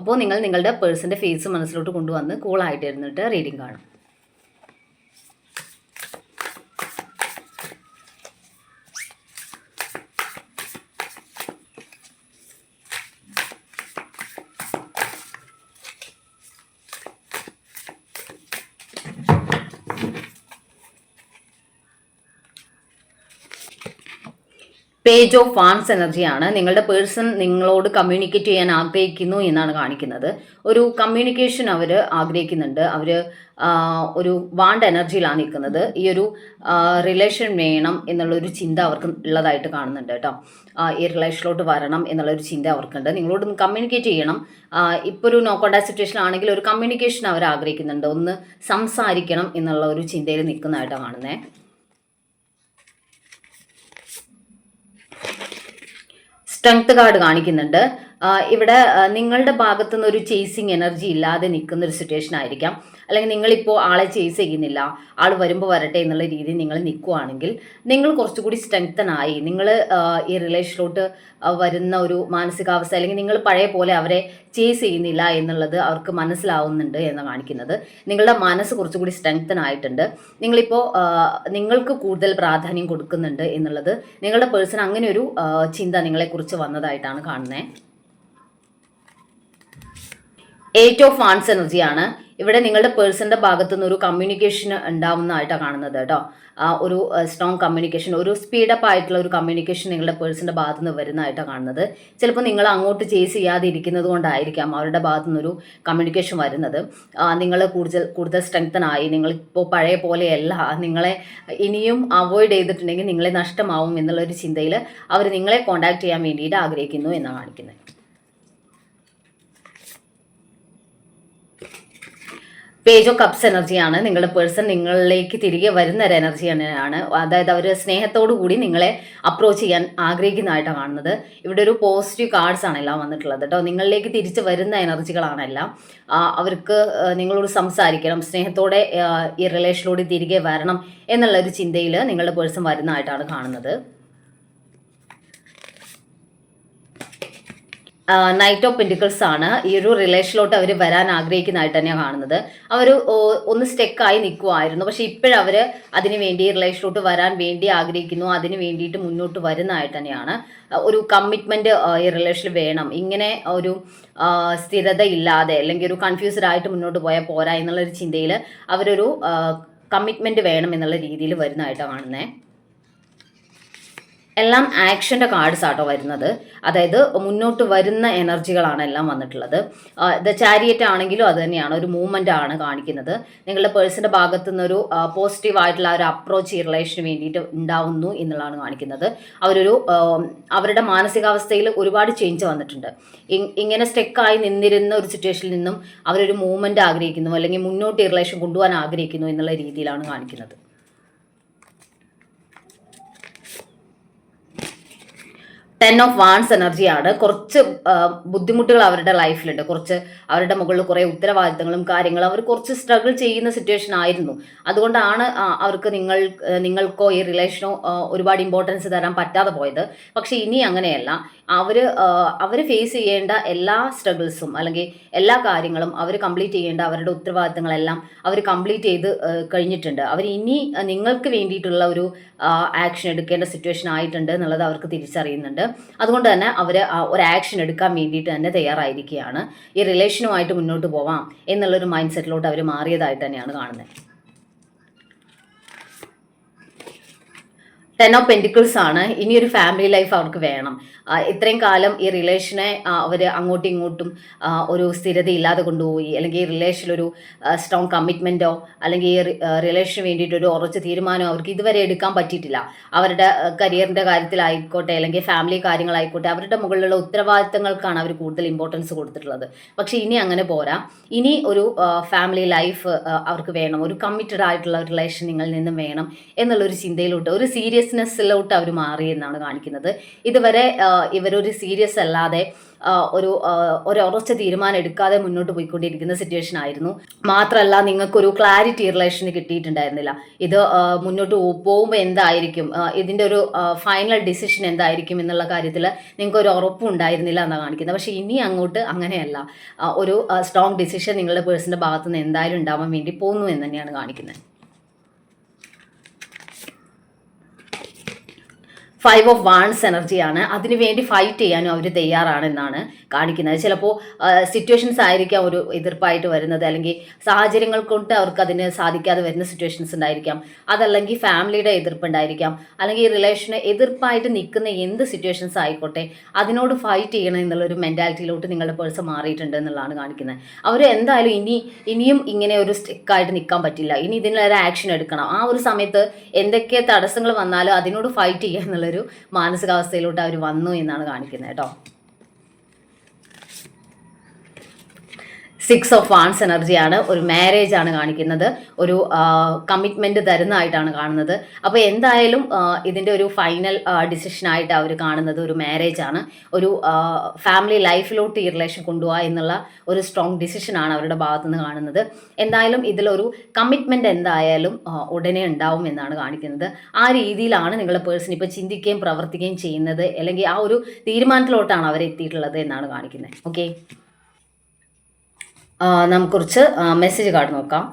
അപ്പോൾ നിങ്ങൾ നിങ്ങളുടെ പേഴ്സന്റെ ഫേസ് മനസ്സിലോട്ട് കൊണ്ടുവന്ന് കൂളായിട്ട് ഇരുന്നിട്ട് റീഡിങ് കാണും. പേജ് ഓഫ് ഫാൻസ് എനർജിയാണ് നിങ്ങളുടെ പേഴ്സൺ നിങ്ങളോട് കമ്മ്യൂണിക്കേറ്റ് ചെയ്യാൻ ആഗ്രഹിക്കുന്നു എന്നാണ് കാണിക്കുന്നത്. ഒരു കമ്മ്യൂണിക്കേഷൻ അവർ ആഗ്രഹിക്കുന്നുണ്ട്. അവർ ഒരു വാണ്ട് എനർജിയിലാണ് നിൽക്കുന്നത്. ഈ ഒരു റിലേഷൻ വേണം എന്നുള്ളൊരു ചിന്ത അവർക്ക് ഉള്ളതായിട്ട് കാണുന്നുണ്ട് കേട്ടോ. ഈ റിലേഷനിലോട്ട് വരണം എന്നുള്ളൊരു ചിന്ത അവർക്കുണ്ട്. നിങ്ങളോട് കമ്മ്യൂണിക്കേറ്റ് ചെയ്യണം. ഇപ്പോൾ ഒരു നോ കോണ്ടാക്ട് സിറ്റുവേഷൻ ആണെങ്കിൽ ഒരു കമ്മ്യൂണിക്കേഷൻ അവർ ആഗ്രഹിക്കുന്നുണ്ട്. ഒന്ന് സംസാരിക്കണം എന്നുള്ള ഒരു ചിന്തയിൽ നിൽക്കുന്നതായിട്ടാണ് കാണുന്നത് സ്ട്രെങ്ത് കാർഡ് കാണിക്കുന്നുണ്ട്. ഇവിടെ നിങ്ങളുടെ ഭാഗത്തു നിന്ന് ഒരു ചേസിങ് എനർജി ഇല്ലാതെ നിൽക്കുന്ന ഒരു സിറ്റുവേഷൻ ആയിരിക്കാം. അല്ലെങ്കിൽ നിങ്ങളിപ്പോൾ ആളെ ചേസ് ചെയ്യുന്നില്ല. ആൾ വരുമ്പോൾ വരട്ടെ എന്നുള്ള രീതിയിൽ നിങ്ങൾ നിൽക്കുവാണെങ്കിൽ നിങ്ങൾ കുറച്ചുകൂടി സ്ട്രെങ്തനായി നിങ്ങൾ ഈ റിലേഷനിലോട്ട് വരുന്ന ഒരു മാനസികാവസ്ഥ അല്ലെങ്കിൽ നിങ്ങൾ പഴയ പോലെ അവരെ ചേസ് ചെയ്യുന്നില്ല എന്നുള്ളത് അവർക്ക് മനസ്സിലാവുന്നുണ്ട് എന്ന് കാണിക്കുന്നത്. നിങ്ങളുടെ മനസ്സ് കുറച്ചുകൂടി സ്ട്രെങ്തൻ ആയിട്ടുണ്ട് നിങ്ങളിപ്പോൾ നിങ്ങൾക്ക് കൂടുതൽ പ്രാധാന്യം കൊടുക്കുന്നുണ്ട് എന്നുള്ളത് നിങ്ങളുടെ പേഴ്സൺ അങ്ങനെ ഒരു ചിന്ത നിങ്ങളെക്കുറിച്ച് വന്നതായിട്ടാണ് കാണുന്നത് എയ്റ്റ് ഓഫ് ആൺസ് എനർജിയാണ് ഇവിടെ നിങ്ങളുടെ പേഴ്സന്റെ ഭാഗത്തു നിന്ന് ഒരു കമ്മ്യൂണിക്കേഷൻ ഉണ്ടാവുന്നതായിട്ടാണ് കാണുന്നത് കേട്ടോ. ഒരു സ്ട്രോങ് കമ്മ്യൂണിക്കേഷൻ ഒരു സ്പീഡപ്പ് ആയിട്ടുള്ള ഒരു കമ്മ്യൂണിക്കേഷൻ നിങ്ങളുടെ പേഴ്സന്റെ ഭാഗത്തു നിന്ന് വരുന്നതായിട്ടാണ് കാണുന്നത്. ചിലപ്പോൾ നിങ്ങൾ അങ്ങോട്ട് ചേസ് ചെയ്യാതെ ഇരിക്കുന്നത് കൊണ്ടായിരിക്കാം അവരുടെ ഭാഗത്തു നിന്നൊരു കമ്മ്യൂണിക്കേഷൻ വരുന്നത്. നിങ്ങൾ കൂടുതൽ കൂടുതൽ സ്ട്രെങ്തൻ ആയി നിങ്ങളിപ്പോൾ പഴയ പോലെയല്ല. നിങ്ങളെ ഇനിയും അവോയ്ഡ് ചെയ്തിട്ടുണ്ടെങ്കിൽ നിങ്ങളെ നഷ്ടമാവും എന്നുള്ളൊരു ചിന്തയിൽ അവർ നിങ്ങളെ കോൺടാക്ട് ചെയ്യാൻ വേണ്ടിയിട്ട് ആഗ്രഹിക്കുന്നു എന്നാണ് കാണിക്കുന്നത്. പേജ് ഓഫ് കപ്സ് എനർജിയാണ് നിങ്ങളുടെ പേഴ്സൺ നിങ്ങളിലേക്ക് തിരികെ വരുന്ന ഒരു എനർജി തന്നെയാണ് അതായത് അവർ സ്നേഹത്തോടു കൂടി നിങ്ങളെ അപ്രോച്ച് ചെയ്യാൻ ആഗ്രഹിക്കുന്നതായിട്ടാണ് കാണുന്നത്. ഇവിടെ ഒരു പോസിറ്റീവ് കാർഡ്സ് ആണ് എല്ലാം വന്നിട്ടുള്ളത് കേട്ടോ നിങ്ങളിലേക്ക് തിരിച്ച് വരുന്ന എനർജികളാണ് എല്ലാം. അവർക്ക് നിങ്ങളോട് സംസാരിക്കണം സ്നേഹത്തോടെ ഈ റിലേഷനിലൂടെ തിരികെ വരണം എന്നുള്ള ഒരു ചിന്തയിൽ നിങ്ങളുടെ പേഴ്സൺ വരുന്നതായിട്ടാണ് കാണുന്നത്. നൈറ്റ് ഓഫ് പെന്റിക്കിൾസ് ആണ് ഈ ഒരു റിലേഷനിലോട്ട് അവർ വരാൻ ആഗ്രഹിക്കുന്നതായിട്ട് തന്നെയാണ് കാണുന്നത്. അവർ ഒന്ന് സ്റ്റെക്കായി നിൽക്കുമായിരുന്നു പക്ഷെ ഇപ്പോഴവർ അതിന് വേണ്ടി റിലേഷനിലോട്ട് വരാൻ വേണ്ടി ആഗ്രഹിക്കുന്നു. അതിന് വേണ്ടിയിട്ട് മുന്നോട്ട് വരുന്നതായിട്ട് തന്നെയാണ്. ഒരു കമ്മിറ്റ്മെന്റ് ഈ റിലേഷൻ വേണം. ഇങ്ങനെ ഒരു സ്ഥിരത ഇല്ലാതെ അല്ലെങ്കിൽ ഒരു കൺഫ്യൂസ്ഡ് ആയിട്ട് മുന്നോട്ട് പോയാൽ പോരാ എന്നുള്ളൊരു ചിന്തയിൽ അവരൊരു കമ്മിറ്റ്മെന്റ് വേണം എന്നുള്ള രീതിയിൽ വരുന്നതായിട്ടാണ് കാണുന്നത് എല്ലാം ആക്ഷന്റെ കാർഡ്സ് ആട്ടോ വരുന്നത്. അതായത് മുന്നോട്ട് വരുന്ന എനർജികളാണ് എല്ലാം വന്നിട്ടുള്ളത്. ദ ചാരിയറ്റ് ആണെങ്കിലും അത് തന്നെയാണ്. ഒരു മൂവ്മെന്റ് ആണ് കാണിക്കുന്നത്. നിങ്ങളുടെ പേഴ്സന്റെ ഭാഗത്തു നിന്നൊരു പോസിറ്റീവ് ആയിട്ടുള്ള ഒരു അപ്രോച്ച് ഈ റിലേഷന് വേണ്ടിയിട്ട് ഉണ്ടാവുന്നു എന്നുള്ളതാണ് കാണിക്കുന്നത്. അവരൊരു അവരുടെ മാനസികാവസ്ഥയിൽ ഒരുപാട് ചേഞ്ച് വന്നിട്ടുണ്ട്. ഇങ്ങനെ സ്റ്റെക്കായി നിന്നിരുന്ന ഒരു സിറ്റുവേഷനിൽ നിന്നും അവരൊരു മൂവ്മെന്റ് ആഗ്രഹിക്കുന്നു അല്ലെങ്കിൽ മുന്നോട്ട് ഈ റിലേഷൻ കൊണ്ടുപോകാൻ ആഗ്രഹിക്കുന്നു എന്നുള്ള രീതിയിലാണ് കാണിക്കുന്നത്. ടെൻ ഓഫ് വാൺസ് എനർജിയാണ് കുറച്ച് ബുദ്ധിമുട്ടുകൾ അവരുടെ ലൈഫിലുണ്ട് കുറച്ച് അവരുടെ മുകളിൽ കുറേ ഉത്തരവാദിത്തങ്ങളും കാര്യങ്ങളും അവർ കുറച്ച് സ്ട്രഗിൾ ചെയ്യുന്ന സിറ്റുവേഷൻ ആയിരുന്നു. അതുകൊണ്ടാണ് അവർക്ക് നിങ്ങൾ നിങ്ങൾക്കോ ഈ റിലേഷനോ ഒരുപാട് ഇമ്പോർട്ടൻസ് തരാൻ പറ്റാതെ പോയത്. പക്ഷെ ഇനി അങ്ങനെയല്ല. അവർ അവർ ഫേസ് ചെയ്യേണ്ട എല്ലാ സ്ട്രഗിൾസും അല്ലെങ്കിൽ എല്ലാ കാര്യങ്ങളും അവർ കംപ്ലീറ്റ് ചെയ്യേണ്ട അവരുടെ ഉത്തരവാദിത്തങ്ങളെല്ലാം അവർ കംപ്ലീറ്റ് ചെയ്ത് കഴിഞ്ഞിട്ടുണ്ട്. അവർ ഇനി നിങ്ങൾക്ക് വേണ്ടിയിട്ടുള്ള ഒരു ആക്ഷൻ എടുക്കേണ്ട സിറ്റുവേഷൻ ആയിട്ടുണ്ട് എന്നുള്ളത് അവർക്ക് തിരിച്ചറിയുന്നുണ്ട്. അതുകൊണ്ട് തന്നെ അവർ ഒരു ആക്ഷൻ എടുക്കാൻ വേണ്ടിയിട്ട് തന്നെ തയ്യാറായിരിക്കുകയാണ്. ഈ റിലേഷനുമായിട്ട് മുന്നോട്ട് പോവാം എന്നുള്ളൊരു മൈൻഡ് സെറ്റിലോട്ട് അവർ മാറിയതായിട്ട് തന്നെയാണ് കാണുന്നത്. ടെൻ ഓഫ് പെന്റിക്കിൾസ് ആണ്. ഇനി ഒരു ഫാമിലി ലൈഫ് അവർക്ക് വേണം. ഇത്രയും കാലം ഈ റിലേഷനെ അവർ അങ്ങോട്ടും ഇങ്ങോട്ടും ഒരു സ്ഥിരത ഇല്ലാതെ കൊണ്ടുപോയി. അല്ലെങ്കിൽ ഈ റിലേഷനിലൊരു സ്ട്രോങ് കമ്മിറ്റ്മെന്റോ അല്ലെങ്കിൽ ഈ റിലേഷന് വേണ്ടിയിട്ട് ഒരു ഉറച്ച തീരുമാനമോ അവർക്ക് ഇതുവരെ എടുക്കാൻ പറ്റിയിട്ടില്ല. അവരുടെ കരിയറിന്റെ കാര്യത്തിലായിക്കോട്ടെ അല്ലെങ്കിൽ ഫാമിലി കാര്യങ്ങളായിക്കോട്ടെ അവരുടെ മുകളിലുള്ള ഉത്തരവാദിത്തങ്ങൾക്കാണ് അവർ കൂടുതൽ ഇമ്പോർട്ടൻസ് കൊടുത്തിട്ടുള്ളത്. പക്ഷേ ഇനി അങ്ങനെ പോരാ. ഇനി ഒരു ഫാമിലി ലൈഫ് അവർക്ക് വേണം. ഒരു കമ്മിറ്റഡ് ആയിട്ടുള്ള റിലേഷൻ നിങ്ങളിൽ നിന്നും വേണം. എന്നുള്ളൊരു ചിന്തയിലോട്ട്. ഒരു സീരിയസ്നെസ്സിലോട്ട് അവർ മാറി എന്നാണ് കാണിക്കുന്നത്. ഇതുവരെ ഇവരൊരു സീരിയസ് അല്ലാതെ ഒരു ഒരൊറച്ച തീരുമാനം എടുക്കാതെ മുന്നോട്ട് പോയിക്കൊണ്ടിരിക്കുന്ന സിറ്റുവേഷൻ ആയിരുന്നു. മാത്രമല്ല നിങ്ങൾക്കൊരു ക്ലാരിറ്റി റിലേഷൻ കിട്ടിയിട്ടുണ്ടായിരുന്നില്ല. ഇത് മുന്നോട്ട് പോകുമ്പോൾ എന്തായിരിക്കും? ഇതിന്റെ ഒരു ഫൈനൽ ഡിസിഷൻ എന്തായിരിക്കും എന്നുള്ള കാര്യത്തിൽ നിങ്ങൾക്ക് ഒരു ഉറപ്പും ഉണ്ടായിരുന്നില്ല എന്നാണ് കാണിക്കുന്നത്. പക്ഷേ ഇനി അങ്ങോട്ട് അങ്ങനെയല്ല. ഒരു സ്ട്രോങ് ഡിസിഷൻ നിങ്ങളുടെ പേഴ്സന്റെ ഭാഗത്തുനിന്ന് എന്തായാലും ഉണ്ടാവാൻ വേണ്ടി പോകുന്നു എന്ന് തന്നെയാണ് കാണിക്കുന്നത്. ഫൈവ് ഓഫ് വാൺസ് എനർജിയാണ് അതിനുവേണ്ടി ഫൈറ്റ് ചെയ്യാനും അവർ തയ്യാറാണെന്നാണ്. കാണിക്കുന്നത്. ചിലപ്പോൾ സിറ്റുവേഷൻസ് ആയിരിക്കാം ഒരു എതിർപ്പായിട്ട് വരുന്നത്. അല്ലെങ്കിൽ സാഹചര്യങ്ങൾ കൊണ്ട് അവർക്ക് അതിന് സാധിക്കാതെ വരുന്ന സിറ്റുവേഷൻസ് ഉണ്ടായിരിക്കാം. അതല്ലെങ്കിൽ ഫാമിലിയുടെ എതിർപ്പുണ്ടായിരിക്കാം അല്ലെങ്കിൽ ഈ റിലേഷന് എതിർപ്പായിട്ട് നിൽക്കുന്ന എന്ത് സിറ്റുവേഷൻസ് ആയിക്കോട്ടെ അതിനോട് ഫൈറ്റ് ചെയ്യണം എന്നുള്ളൊരു മെന്റാലിറ്റിയിലോട്ട് നിങ്ങളുടെ പേഴ്സൺ മാറിയിട്ടുണ്ട് എന്നുള്ളതാണ് കാണിക്കുന്നത്. അവർ എന്തായാലും ഇനി ഇനിയും ഇങ്ങനെ ഒരു സ്റ്റിക്കായിട്ട് നിൽക്കാൻ പറ്റില്ല. ഇനി ഇതിനൊരു ആക്ഷൻ എടുക്കണം. ആ ഒരു സമയത്ത് എന്തൊക്കെ തടസ്സങ്ങൾ വന്നാലും അതിനോട് ഫൈറ്റ് ചെയ്യുക എന്നുള്ളൊരു മാനസികാവസ്ഥയിലോട്ട് അവർ വന്നു എന്നാണ് കാണിക്കുന്നത് കേട്ടോ. സിക്സ് ഓഫ് വാൺസ് എനർജിയാണ് ഒരു മാരേജ് ആണ് കാണിക്കുന്നത്. ഒരു കമ്മിറ്റ്മെന്റ് തരുന്നതായിട്ടാണ് കാണുന്നത്. അപ്പോൾ എന്തായാലും ഇതിന്റെ ഒരു ഫൈനൽ ഡിസിഷനായിട്ട് അവർ കാണുന്നത് ഒരു മാരേജ് ആണ്. ഒരു ഫാമിലി ലൈഫിലോട്ട് ഈ റിലേഷൻ കൊണ്ടുപോകുക എന്നുള്ള ഒരു സ്ട്രോങ് ആണ് അവരുടെ ഭാഗത്തു നിന്ന് കാണുന്നത്. എന്തായാലും ഇതിലൊരു കമ്മിറ്റ്മെന്റ് എന്തായാലും ഉടനെ ഉണ്ടാവും എന്നാണ് കാണിക്കുന്നത്. ആ രീതിയിലാണ് നിങ്ങളുടെ പേഴ്സൺ ഇപ്പോൾ ചിന്തിക്കുകയും പ്രവർത്തിക്കുകയും ചെയ്യുന്നത്. അല്ലെങ്കിൽ ആ ഒരു തീരുമാനത്തിലോട്ടാണ് അവർ എത്തിയിട്ടുള്ളത് എന്നാണ് കാണിക്കുന്നത്. ഓക്കെ നമുക്ക് കുറച്ച് മെസ്സേജ് കാർഡ് നോക്കാം.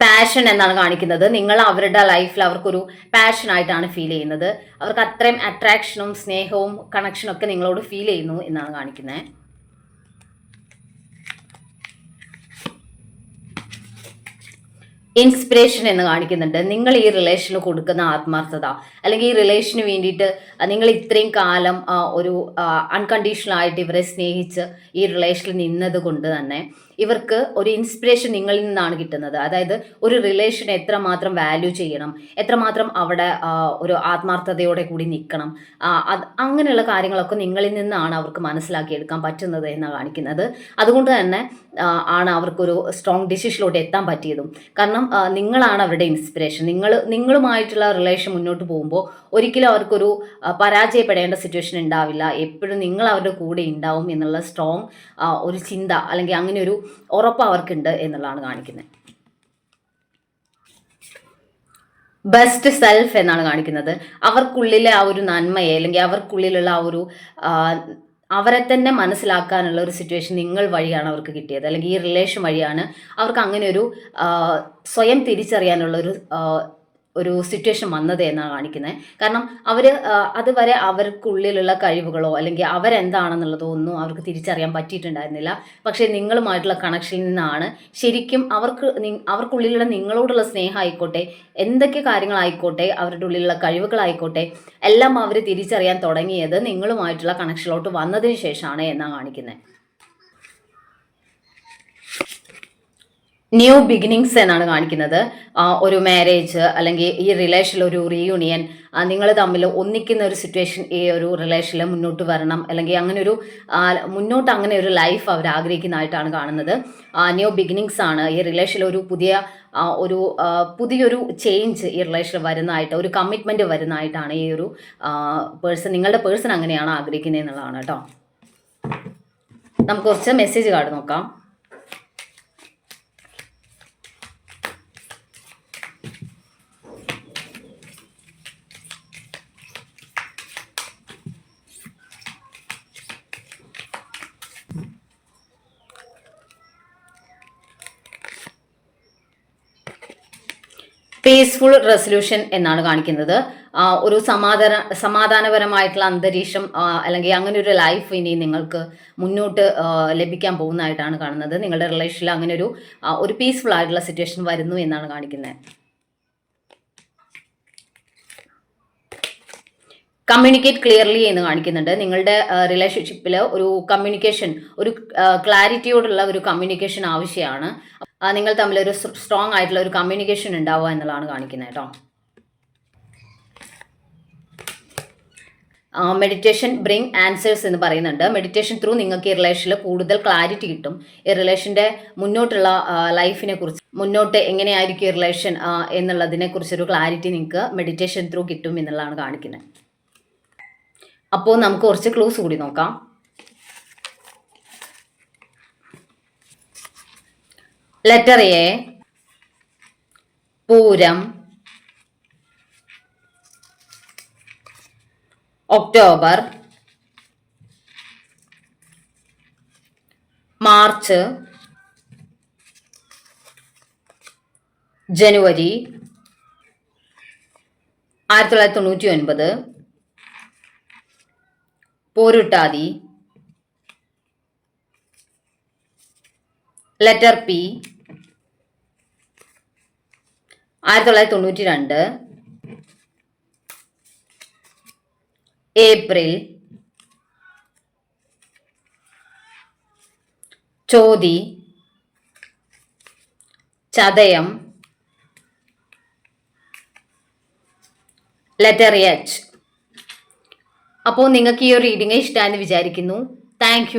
പാഷൻ എന്നാണ് കാണിക്കുന്നത്. നിങ്ങൾ അവരുടെ ലൈഫിൽ അവർക്കൊരു പാഷൻ ആയിട്ടാണ് ഫീൽ ചെയ്യുന്നത്. അവർക്ക് അത്രയും അട്രാക്ഷനും സ്നേഹവും കണക്ഷനും ഒക്കെ നിങ്ങളോട് ഫീൽ ചെയ്യുന്നു എന്നാണ് കാണിക്കുന്നത് ഇൻസ്പിറേഷൻ എന്ന് കാണിക്കുന്നുണ്ട്. നിങ്ങൾ ഈ റിലേഷനിൽ കൊടുക്കുന്ന ആത്മാർത്ഥത അല്ലെങ്കിൽ ഈ റിലേഷന് വേണ്ടിയിട്ട് നിങ്ങൾ ഇത്രയും കാലം ഒരു അൺകണ്ടീഷണൽ ആയിട്ട് ഇവരെ സ്നേഹിച്ച് ഈ റിലേഷനിൽ നിന്നത് കൊണ്ട് തന്നെ ഇവർക്ക് ഒരു ഇൻസ്പിറേഷൻ നിങ്ങളിൽ നിന്നാണ് കിട്ടുന്നത്. അതായത് ഒരു റിലേഷൻ എത്രമാത്രം വാല്യൂ ചെയ്യണം എത്രമാത്രം അവിടെ ഒരു ആത്മാർത്ഥതയോടെ കൂടി നിൽക്കണം അങ്ങനെയുള്ള കാര്യങ്ങളൊക്കെ നിങ്ങളിൽ നിന്നാണ് അവർക്ക് മനസ്സിലാക്കിയെടുക്കാൻ പറ്റുന്നത് എന്നാണ് കാണിക്കുന്നത്. അതുകൊണ്ട് തന്നെ ആണ് അവർക്കൊരു സ്ട്രോങ് ഡിസിഷനിലോട്ട് എത്താൻ പറ്റിയതും. കാരണം നിങ്ങളാണ് അവരുടെ ഇൻസ്പിറേഷൻ നിങ്ങൾ നിങ്ങളുമായിട്ടുള്ള റിലേഷൻ മുന്നോട്ട് പോകുമ്പോൾ ഒരിക്കലും അവർക്കൊരു പരാജയപ്പെടേണ്ട സിറ്റുവേഷൻ ഉണ്ടാവില്ല. എപ്പോഴും നിങ്ങൾ അവരുടെ കൂടെ ഉണ്ടാവും എന്നുള്ള സ്ട്രോങ് ഒരു ചിന്ത അല്ലെങ്കിൽ അങ്ങനെ ഒരു ഉറപ്പ് അവർക്കുണ്ട് എന്നുള്ളതാണ് കാണിക്കുന്നത്. ബെസ്റ്റ് സെൽഫ് എന്നാണ് കാണിക്കുന്നത്. അവർക്കുള്ളിലെ ആ ഒരു നന്മയെ അല്ലെങ്കിൽ അവർക്കുള്ളിലുള്ള ആ ഒരു അവരെ തന്നെ മനസ്സിലാക്കാനുള്ള ഒരു സിറ്റുവേഷൻ നിങ്ങൾ വഴിയാണ് അവർക്ക് കിട്ടിയത്. അല്ലെങ്കിൽ ഈ റിലേഷൻ വഴിയാണ് അവർക്ക് അങ്ങനെ ഒരു സ്വയം തിരിച്ചറിയാനുള്ള ഒരു ഒരു സിറ്റുവേഷൻ വന്നത് എന്നാണ് കാണിക്കുന്നത് കാരണം അവർ അതുവരെ അവർക്കുള്ളിലുള്ള കഴിവുകളോ അല്ലെങ്കിൽ അവരെന്താണെന്നുള്ളതോ ഒന്നും അവർക്ക് തിരിച്ചറിയാൻ പറ്റിയിട്ടുണ്ടായിരുന്നില്ല. പക്ഷേ നിങ്ങളുമായിട്ടുള്ള കണക്ഷനിൽ നിന്നാണ് ശരിക്കും അവർക്ക് അവർക്കുള്ളിലുള്ള നിങ്ങളോടുള്ള സ്നേഹം ആയിക്കോട്ടെ എന്തൊക്കെ കാര്യങ്ങളായിക്കോട്ടെ അവരുടെ ഉള്ളിലുള്ള കഴിവുകളായിക്കോട്ടെ എല്ലാം അവർ തിരിച്ചറിയാൻ തുടങ്ങിയത് നിങ്ങളുമായിട്ടുള്ള കണക്ഷനിലോട്ട് വന്നതിന് ശേഷമാണ് എന്നാണ് കാണിക്കുന്നത് ന്യൂ ബിഗിനിങ്സ് എന്നാണ് കാണിക്കുന്നത്. ഒരു മാരേജ് അല്ലെങ്കിൽ ഈ റിലേഷനിൽ ഒരു റീയൂണിയൻ നിങ്ങൾ തമ്മിൽ ഒന്നിക്കുന്ന ഒരു സിറ്റുവേഷൻ ഈ ഒരു റിലേഷനിൽ മുന്നോട്ട് വരണം. അല്ലെങ്കിൽ അങ്ങനെ ഒരു മുന്നോട്ട് അങ്ങനെ ഒരു ലൈഫ് അവർ ആഗ്രഹിക്കുന്നതായിട്ടാണ് കാണുന്നത്. ന്യൂ ബിഗിനിങ്സ് ആണ് ഈ റിലേഷനിൽ ഒരു പുതിയ ഒരു പുതിയൊരു ചേഞ്ച് ഈ റിലേഷനിൽ വരുന്നതായിട്ട് ഒരു കമ്മിറ്റ്മെന്റ് വരുന്നതായിട്ടാണ് ഈ ഒരു പേഴ്സൺ നിങ്ങളുടെ പേഴ്സൺ അങ്ങനെയാണ് ആഗ്രഹിക്കുന്നത് എന്നുള്ളതാണ് കേട്ടോ. നമുക്ക് കുറച്ച് മെസ്സേജ് കാർഡ് നോക്കാം. പീസ്ഫുൾ റെസൊല്യൂഷൻ എന്നാണ് കാണിക്കുന്നത്. ഒരു സമാധാന സമാധാനപരമായിട്ടുള്ള അന്തരീക്ഷം അല്ലെങ്കിൽ അങ്ങനെ ഒരു ലൈഫ് ഇനി നിങ്ങൾക്ക് മുന്നോട്ട് ലഭിക്കാൻ പോകുന്നതായിട്ടാണ് കാണുന്നത്. നിങ്ങളുടെ റിലേഷനിൽ അങ്ങനെ ഒരു ഒരു പീസ്ഫുൾ ആയിട്ടുള്ള സിറ്റുവേഷൻ വരുന്നു എന്നാണ് കാണിക്കുന്നത്. കമ്മ്യൂണിക്കേറ്റ് ക്ലിയർലി എന്ന് കാണിക്കുന്നുണ്ട്. നിങ്ങളുടെ റിലേഷൻഷിപ്പിൽ ഒരു കമ്മ്യൂണിക്കേഷൻ ഒരു ക്ലാരിറ്റിയോടുള്ള ഒരു കമ്മ്യൂണിക്കേഷൻ ആവശ്യമാണ്. നിങ്ങൾ തമ്മിൽ ഒരു സ്ട്രോങ് ആയിട്ടുള്ള ഒരു കമ്മ്യൂണിക്കേഷൻ ഉണ്ടാവുക എന്നുള്ളതാണ് കാണിക്കുന്നത് കേട്ടോ. മെഡിറ്റേഷൻ ബ്രിങ് ആൻസേഴ്സ് എന്ന് പറയുന്നുണ്ട്. മെഡിറ്റേഷൻ ത്രൂ നിങ്ങൾക്ക് ഈ റിലേഷനിൽ കൂടുതൽ ക്ലാരിറ്റി കിട്ടും. ഈ റിലേഷന്റെ മുന്നോട്ടുള്ള ലൈഫിനെ കുറിച്ച് മുന്നോട്ട് എങ്ങനെയായിരിക്കും ഈ റിലേഷൻ എന്നുള്ളതിനെ കുറിച്ചൊരു ക്ലാരിറ്റി നിങ്ങൾക്ക് മെഡിറ്റേഷൻ ത്രൂ കിട്ടും എന്നുള്ളതാണ് കാണിക്കുന്നത്. അപ്പോൾ നമുക്ക് കുറച്ച് ക്ലൂസ് കൂടി നോക്കാം. Letter A Pooram. October March ജനുവരി ആയിരത്തി തൊള്ളായിരത്തി തൊണ്ണൂറ്റി ഒൻപത് പോരുട്ടാതി. ലെറ്റർ പി ആയിരത്തി തൊള്ളായിരത്തി തൊണ്ണൂറ്റി രണ്ട് April Chothi Chathayam letter H അപ്പോൾ നിങ്ങൾക്ക് ഈ ഒരു റീഡിങ് ഇഷ്ടമായെന്ന് വിചാരിക്കുന്നു. താങ്ക്